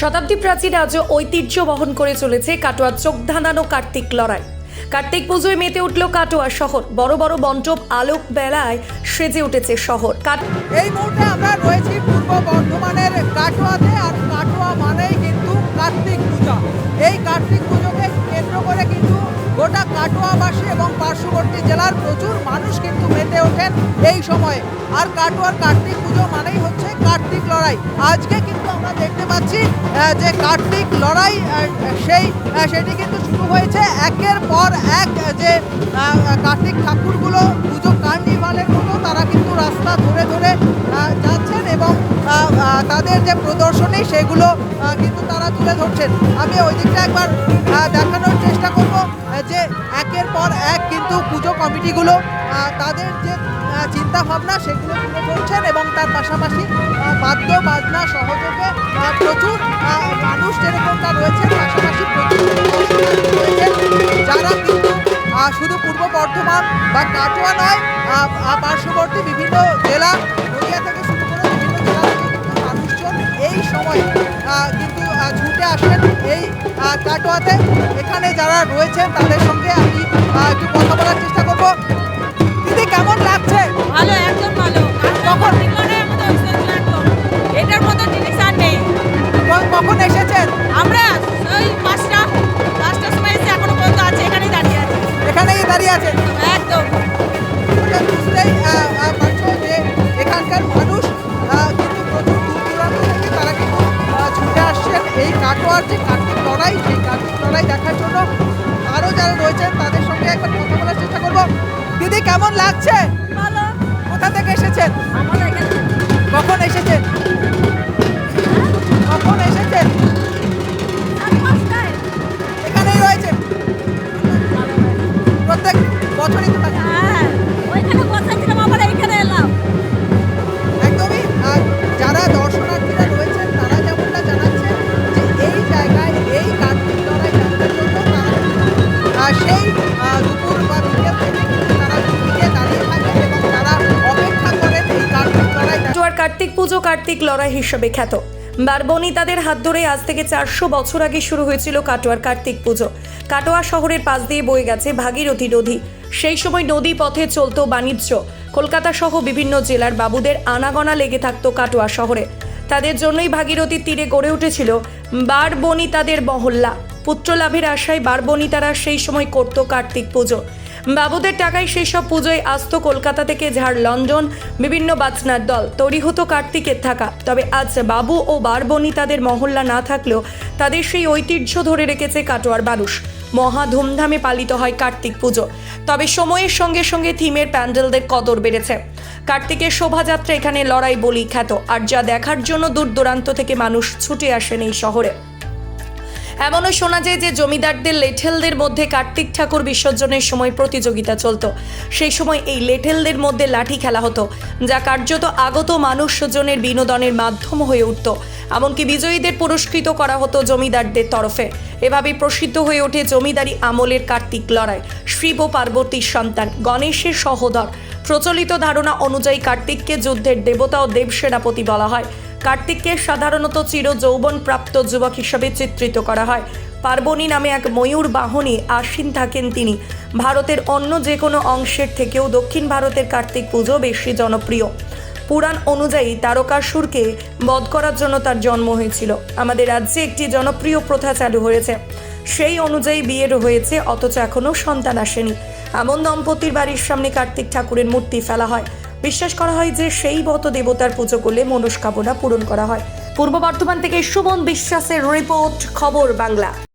শতাব্দী প্রাচীন আজও ঐতিহ্য বহন করে চলেছে কাটোয়ার চোখ ধাঁধানো কার্তিক লড়াই। কার্তিক পুজোয় মেতে উঠল কাটোয়া শহর। বড় বড় বন্টপ আলোক বেলায় সেজে উঠেছে শহর। এই মুহূর্তে আমরা রয়েছি পূর্ব বর্ধমানের কাটোয়াতে, আর কাটোয়া মানেই কিন্তু কার্তিক পূজা। এই কার্তিক পুজোকে কেন্দ্র করে কিন্তু গোটা কাটোয়াবাসী এবং পার্শ্ববর্তী জেলার প্রচুর মানুষ কিন্তু মেতে ওঠেন এই সময়ে। আর কাটোয়ার কার্তিক পুজো মানেই হচ্ছে কার্তিক লড়াই। আজকে কিন্তু আমরা দেখতে পাচ্ছি যে কার্তিক লড়াই সেই সেটি কিন্তু শুরু হয়েছে। একের পর এক যে কার্তিক ঠাকুরগুলো পুজো কার্নিভালের মতো তারা কিন্তু রাস্তা ধরে ধরে যাচ্ছেন এবং তাদের যে প্রদর্শনী সেগুলো কিন্তু তারা তুলে ধরছেন। আমি ওই দিকটা একবার আহ, পর এক কিন্তু পুজো কমিটিগুলো তাদের যে চিন্তা ভাবনা সেগুলো তুলে ধরছেন এবং তার পাশাপাশি বাদ্য বাজনা সহযোগে প্রচুর মানুষ যেরকম তা রয়েছে, পাশাপাশি যারা কিন্তু শুধু পূর্ব বর্ধমান বা কাটোয়া নয় পার্শ্ববর্তী বিভিন্ন জেলা, নদিয়া থেকে শুরু করে বিভিন্ন জেলা থেকে কিন্তু মানুষজন এই সময় কিন্তু ছুটে আসেন এই কাটোয়াতে। এখানে যারা রয়েছেন তাদের সঙ্গে আমি দাঁড়িয়ে একদম। বুঝতেই পারছ যে এখানকার মানুষ কিন্তু প্রচুর দূর দূরান্ত থেকে তারা কিন্তু ছুটে আসছেন এই কাটোয়ার যে কার্তিক লড়াই সেই কার্তিক লড়াই দেখার জন্য আরও যারা রয়েছেন তাদের সঙ্গে একবার কথা বলার চেষ্টা করব। দিদি কেমন লাগছে? ভালো। কোথা থেকে এসেছেন? কখন এসেছেন? কার্তিক পুজো কার্তিক লড়াই হিসেবে খ্যাত। বারবনি তাদের হাত ধরে আজ থেকে চারশো বছর আগে শুরু হয়েছিল কাটোয়ার কার্তিক পুজো। কাটোয়া শহরের পাশ দিয়ে বয়ে গেছে ভাগীরথী নদী। সেই সময় নদী পথে চলতো বাণিজ্য। কলকাতা সহ বিভিন্ন জেলার বাবুদের আনাগোনা লেগে থাকতো কাটোয়া শহরে। তাদের জন্যই ভাগীরথীর তীরে গড়ে উঠেছিল বারবনিতাদের মহল্লা। পুত্রলাভের আশায় বারবনিতারা সেই সময় করত কার্তিক পুজো। বাবুদের টাকায় সেই সব পুজোয় আসতো কলকাতা থেকে ঝাড় লন্ডন বিভিন্ন বাজনার দল তৈরি হতো কার্তিকের থাকা। তবে আজ বাবু ও বারবনি তাদের মহল্লা না থাকলেও তাদের সেই ঐতিহ্য ধরে রেখেছে কাটোয়ার মানুষ মহা ধুমধামে পালিত হয় কার্তিক পুজো। তবে সময়ের সঙ্গে সঙ্গে থিমের প্যান্ডেলদের কদর বেড়েছে। কার্তিকের শোভাযাত্রা এখানে লড়াই বলি খ্যাত, আর যা দেখার জন্য দূর দূরান্ত থেকে মানুষ ছুটে আসেন এই শহরে। এমনও শোনা যায় যে জমিদারদের লেঠেলদের মধ্যে কার্তিক ঠাকুর বিসর্জনের সময় প্রতিযোগিতা চলতো। সেই সময় এই লেঠেলদের মধ্যে লাঠি খেলা হতো, যা কার্যত আগত মানুষজনের বিনোদনের মাধ্যম হয়ে উঠত। এমনকি বিজয়ীদের পুরস্কৃত করা হতো জমিদারদের তরফে। এভাবে প্রসিদ্ধ হয়ে ওঠে জমিদারি আমলের কার্তিক লড়াই। শিব পার্বতীর সন্তান, গণেশের সহোদর। প্রচলিত ধারণা অনুযায়ী কার্তিককে যুদ্ধের দেবতা ও দেব সেনাপতি বলা হয়। কার্তিককে সাধারণত চির যৌবন প্রাপ্ত যুবক হিসেবে চিত্রিত করা হয়। পার্বণী নামে এক ময়ূর বাহনে আসীন থাকেন তিনি। ভারতের অন্য যে কোনো অংশের থেকেও দক্ষিণ ভারতের কার্তিক পুজো বেশি জনপ্রিয়। পুরাণ অনুযায়ী তারকাসুরকে বধ করার জন্য তার জন্ম হয়েছিল। আমাদের রাজ্যে একটি জনপ্রিয় প্রথা চালু হয়েছে। সেই অনুযায়ী বিয়ের হয়েছে, অথচ এখনও সন্তান আসেনি। এমন দম্পতির বাড়ির সামনে কার্তিক ঠাকুরের মূর্তি ফেলা হয়। বিশ্বাস করা হয় যে সেই বত দেবতার পুজো করলে মনস্কামনা পূরণ করা হয়। পূর্ব বর্ধমান থেকে সুমন বিশ্বাসের রিপোর্ট, খবর বাংলা।